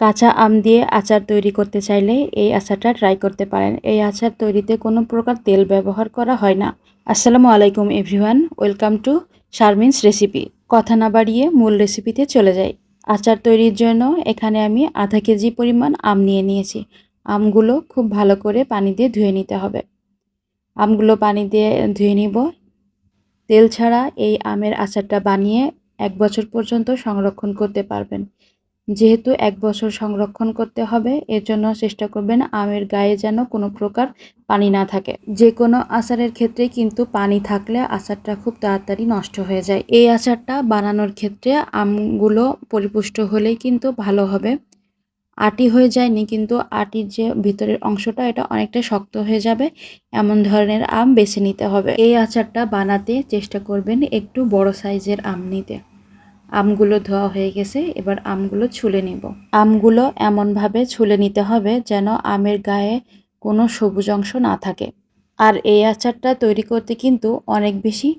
কাঁচা আম দিয়ে আচার তৈরি করতে চাইলে এই আচারটা ট্রাই করতে পারেন। এই আচার তৈরিতে কোনো প্রকার তেল ব্যবহার করা হয় না। আসসালামু আলাইকুম everyone, welcome to Sharmin's recipe. কথা না বাড়িয়ে মূল রেসিপিতে চলে যাই। আচার তৈরির জন্য এখানে আমি আধা কেজি পরিমাণ আম নিয়ে নিয়েছি। আমগুলো খুব ভালো করে পানি দিয়ে ধুয়ে নিতে হবে। আমগুলো পানি দিয়ে ধুয়ে নিব। তেল ছাড়া এই আমের আচারটা বানিয়ে এক বছর পর্যন্ত সংরক্ষণ করতে পারবেন। যেহেতু এক বছর সংরক্ষণ করতে হবে এর জন্য চেষ্টা করবেন আমের গায়ে যেন কোনো প্রকার পানি না থাকে। যে কোনো আচারের ক্ষেত্রে কিন্তু পানি থাকলে আচারটা খুব তাড়াতাড়ি নষ্ট হয়ে যায়। এই আচারটা বানানোর ক্ষেত্রে আমগুলো পরিপুষ্ট হলেই কিন্তু ভালো হবে। আটি হয়ে যায়নি, কিন্তু আটির যে ভিতরের অংশটা, এটা অনেকটা শক্ত হয়ে যাবে। এমন ধরনের আম বেছে নিতে হবে। এই আচারটা বানাতে চেষ্টা করবেন একটু বড় সাইজের আম নিতে। আমগুলো ধোয়া হয়ে গেছে, এবার আমগুলো ছুলে নিব। আমগুলো এমনভাবে ছুলে নিতে হবে যেন আমের গায়ে কোনো সবুজ অংশ না থাকে। আর এই আচারটা তৈরি করতে কিন্তু অনেক বেশি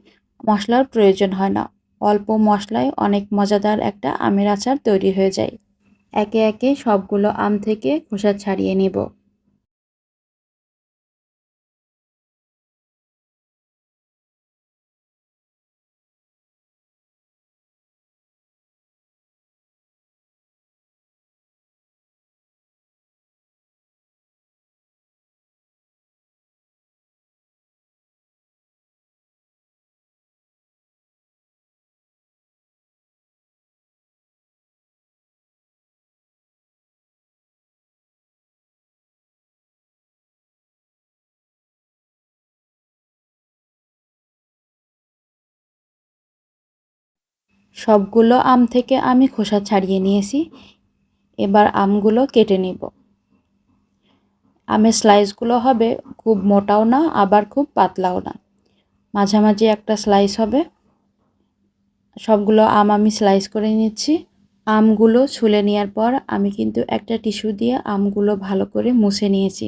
মশলার প্রয়োজন হয় না। অল্প মশলায় অনেক মজাদার একটা আমের আচার তৈরি হয়ে যায়। একে একে সবগুলো আম থেকে খোসা ছাড়িয়ে নেব। সবগুলো আম থেকে আমি খোসা ছাড়িয়ে নিয়েছি। এবার আমগুলো কেটে নিব। আমের স্লাইসগুলো হবে খুব মোটাও না, আবার খুব পাতলাও না। মাঝামাঝি একটা স্লাইস হবে। সবগুলো আম আমি স্লাইস করে নিচ্ছি। আমগুলো ছুলে নেওয়ার পর আমি কিন্তু একটা টিস্যু দিয়ে আমগুলো ভালো করে মুছে নিয়েছি।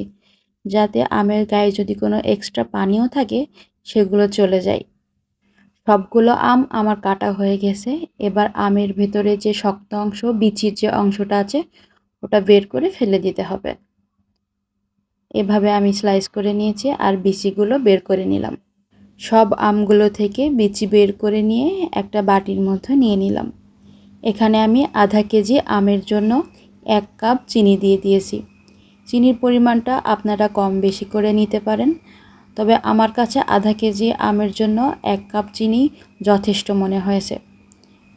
যাতে আমের গায়ে যদি কোনো এক্সট্রা পানিও থাকে, সেগুলো চলে যায়। সবগুলো আম আমার কাটা হয়ে গেছে। এবার আমের ভেতরে যে শক্ত অংশ, বিচির যে অংশটা আছে, ওটা বের করে ফেলে দিতে হবে। এভাবে আমি স্লাইস করে নিয়েছি আর বিচিগুলো বের করে নিলাম। সব আমগুলো থেকে বিচি বের করে নিয়ে একটা বাটির মধ্যে নিয়ে নিলাম। এখানে আমি আধা কেজি আমের জন্য এক কাপ চিনি দিয়ে দিয়েছি। চিনির পরিমাণটা আপনারা কম বেশি করে নিতে পারেন। তবে আমার কাছে আধা কেজি আমের জন্য এক কাপ চিনি যথেষ্ট মনে হয়েছে।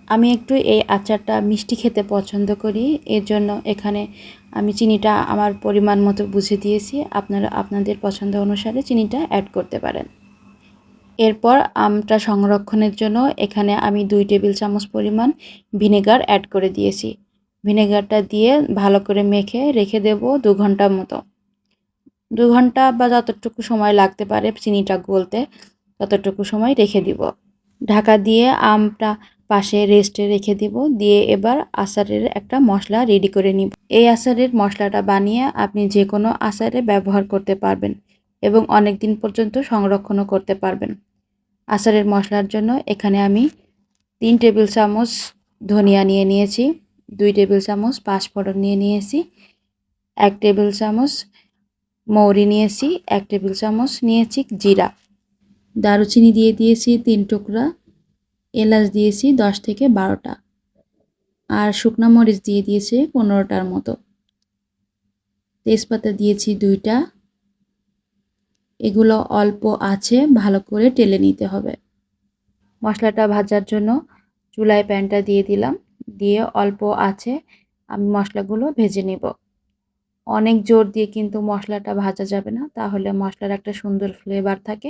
আমি একটু এই আচারটা মিষ্টি খেতে পছন্দ করি, এর জন্য এখানে আমি চিনিটা আমার পরিমাণ মতো বুঝে দিয়েছি। আপনারা আপনাদের পছন্দ অনুসারে চিনিটা অ্যাড করতে পারেন। এরপর আমটা সংরক্ষণের জন্য এখানে আমি দুই টেবিল চামচ পরিমাণ ভিনেগার অ্যাড করে দিয়েছি। ভিনেগারটা দিয়ে ভালো করে মেখে রেখে দেব দু ঘণ্টার মতো। দু ঘণ্টা বা যতটুকু সময় লাগতে পারে চিনিটা গলতে, ততটুকু সময় রেখে দিব। ঢাকা দিয়ে আমটা পাশে রেস্টে রেখে দিব, দিয়ে এবার আচারের একটা মশলা রেডি করে নিব। এই আচারের মশলাটা বানিয়ে আপনি যে কোনো আচারে ব্যবহার করতে পারবেন এবং অনেক দিন পর্যন্ত সংরক্ষণও করতে পারবেন। আচারের মশলার জন্য এখানে আমি তিন টেবিল চামচ ধনিয়া নিয়ে নিয়েছি, দুই টেবিল চামচ পাঁচফোড়ন নিয়ে নিয়েছি, এক টেবিল চামচ মৌরি নিয়েছি, এক টেবিল চামচ নিয়েছি জিরা। দারুচিনি দিয়ে দিয়েছি তিন টুকরা, এলাচ দিয়েছি দশ থেকে বারোটা। আর শুকনো মরিচ দিয়ে দিয়েছি পনেরোটার মতো। তেজপাতা দিয়েছি দুইটা। এগুলো অল্প আছে, ভালো করে টেলে নিতে হবে। মশলাটা ভাজার জন্য চুলায় প্যানটা দিয়ে দিলাম। দিয়ে অল্প আছে, আমি মশলাগুলো ভেজে নেব। অনেক জোর দিয়ে কিন্তু মশলাটা ভাজা যাবে না। তাহলে মশলার একটা সুন্দর ফ্লেভার থাকে,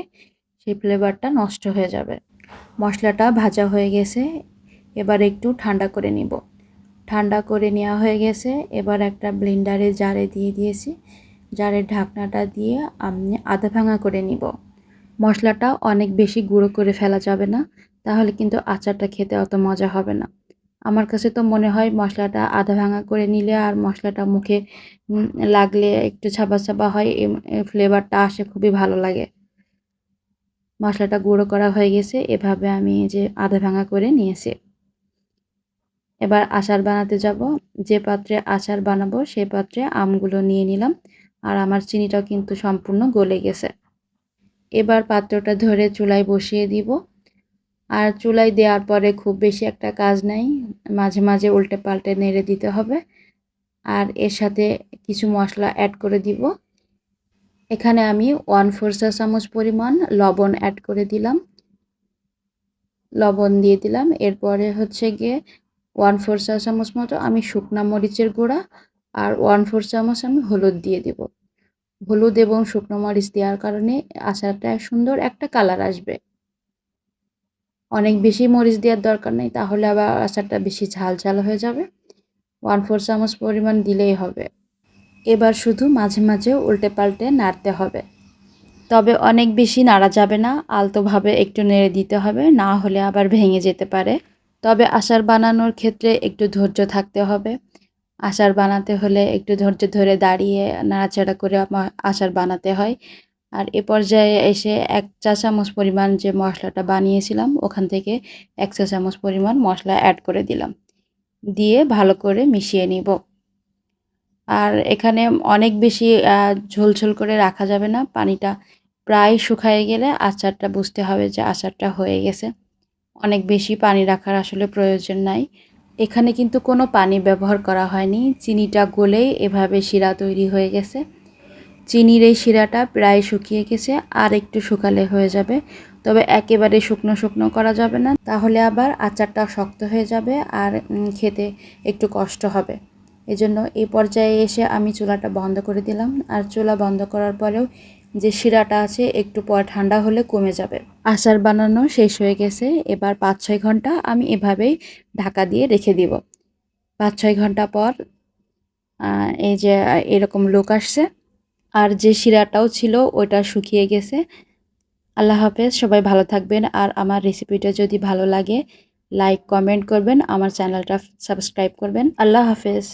সেই ফ্লেভারটা নষ্ট হয়ে যাবে। মশলাটা ভাজা হয়ে গেছে, এবার একটু ঠান্ডা করে নিব। ঠান্ডা করে নেওয়া হয়ে গেছে, এবার একটা ব্লেন্ডারে জারে দিয়ে দিয়েছি। জারের ঢাকনাটা দিয়ে আমি আধা ভাঙা করে নিব। মশলাটা অনেক বেশি গুঁড়ো করে ফেলা যাবে না, তাহলে কিন্তু আচারটা খেতে অত মজা হবে না। আমার কাছে তো মনে হয় মশলাটা আধা ভাঙা করে নিলে আর মশলাটা মুখে লাগলে একটু ছাপা ছাপা হয় ফ্লেভারটা আসে খুবই ভালো লাগে। মশলাটা গুঁড়ো করা হয়ে গেছে, এভাবে আমি যে আধা ভাঙা করে নিয়েছি। এবার আচার বানাতে যাব। যে পাত্রে আচার বানাবো সেই পাত্রে আমগুলো নিয়ে নিলাম আর আমার চিনিটাও কিন্তু সম্পূর্ণ গলে গেছে। এবার পাত্রটা ধরে চুলায় বসিয়ে দিব। আর চুলায় দেওয়ার পরে খুব বেশি একটা কাজ নাই। মাঝে মাঝে উল্টে পাল্টে নেড়ে দিতে হবে। আর এর সাথে কিছু মশলা অ্যাড করে দিব। এখানে আমি ওয়ান ফোর চা চামচ পরিমাণ লবণ অ্যাড করে দিলাম। লবণ দিয়ে দিলাম। এরপরে হচ্ছে গিয়ে ওয়ান ফোর চা চামচ মতো আমি শুকনা মরিচের গুঁড়া আর ওয়ান ফোর চামচ আমি হলুদ দিয়ে দিব। হলুদ এবং শুকনো মরিচ দেওয়ার কারণে আচারটা সুন্দর একটা কালার আসবে। অনেক বেশি মরিচ দেওয়ার দরকার নেই, তাহলে আবার আচারটা বেশি ঝাল ঝাল হয়ে যাবে। ওয়ান ফোর চামচ পরিমাণ দিলেই হবে। এবার শুধু মাঝে মাঝে উল্টে পাল্টে নাড়তে হবে। তবে অনেক বেশি নাড়া যাবে না, আলতোভাবে একটু নেড়ে দিতে হবে, না হলে আবার ভেঙে যেতে পারে। তবে আচার বানানোর ক্ষেত্রে একটু ধৈর্য থাকতে হবে। আচার বানাতে হলে একটু ধৈর্য ধরে দাঁড়িয়ে নাড়াচাড়া করে আচার বানাতে হয়। আর এ পর্যায়ে এসে এক চা চামচ পরিমাণ যে মশলাটা বানিয়েছিলাম, ওখান থেকে এক চা চামচ পরিমাণ মশলা অ্যাড করে দিলাম। দিয়ে ভালো করে মিশিয়ে নিব। আর এখানে অনেক বেশি ঝোলঝোল করে রাখা যাবে না। পানিটা প্রায় শুকায় গেলে আচারটা বুঝতে হবে যে আচারটা হয়ে গেছে। অনেক বেশি পানি রাখার আসলে প্রয়োজন নাই। এখানে কিন্তু কোনো পানি ব্যবহার করা হয়নি। চিনিটা গলেই এভাবে শিরা তৈরি হয়ে গেছে। চিনির এই শিরাটা প্রায় শুকিয়ে গেছে, আর একটু শুকালে হয়ে যাবে। তবে একেবারে শুকনো শুকনো করা যাবে না, তাহলে আবার আচারটা শক্ত হয়ে যাবে আর খেতে একটু কষ্ট হবে। এজন্য এই পর্যায়ে এসে আমি চুলাটা বন্ধ করে দিলাম, আর চুলা বন্ধ করার পরেও যে শিরাটা আছে একটু পর ঠান্ডা হলে কমে যাবে। আচার বানানো শেষ হয়ে গেছে, এবার পাঁচ ছয় ঘণ্টা আমি এভাবেই ঢাকা দিয়ে রেখে দিব। পাঁচ ছয় ঘণ্টা পর এই যে এরকম লোক আসছে আর যে শিরাটাও ছিল ওটা শুকিয়ে গেছে। আল্লাহ হাফেজ, সবাই ভালো থাকবেন। আর আমার রেসিপিটা যদি ভালো লাগে লাইক কমেন্ট করবেন। আমার চ্যানেলটা সাবস্ক্রাইব করবেন। আল্লাহ হাফেজ।